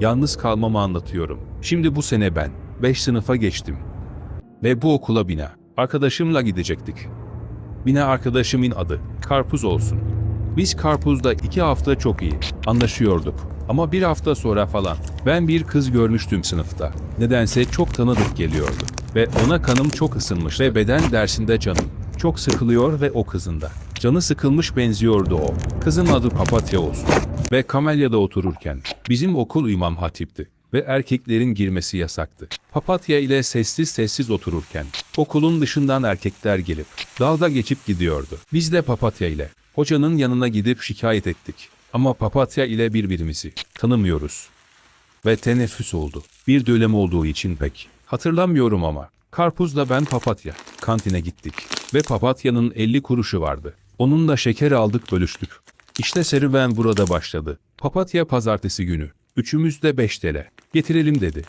Yalnız kalmamı anlatıyorum. Şimdi bu sene ben 5 sınıfa geçtim. Ve bu okula bina. Arkadaşımla gidecektik. Bina arkadaşımın adı. Karpuz olsun. Biz karpuzda iki hafta çok iyi anlaşıyorduk. Ama bir hafta sonra falan ben bir kız görmüştüm sınıfta. Nedense çok tanıdık geliyordu. Ve ona kanım çok ısınmış ve beden dersinde canım çok sıkılıyor ve o kızın da. Canı sıkılmış benziyordu o. Kızın adı Papatya olsun. Ve Kamelya'da otururken bizim okul İmam Hatip'ti ve erkeklerin girmesi yasaktı. Papatya ile sessiz sessiz otururken okulun dışından erkekler gelip dalga geçip gidiyordu. Biz de Papatya ile hocanın yanına gidip şikayet ettik. Ama Papatya ile birbirimizi tanımıyoruz. Ve teneffüs oldu. Bir dönem olduğu için pek hatırlamıyorum ama. Karpuzla ben Papatya kantine gittik ve Papatya'nın 50 kuruşu vardı. Onunla şeker aldık bölüştük. İşte serüven burada başladı. Papatya pazartesi günü. Üçümüz de 5 TL. Getirelim dedi.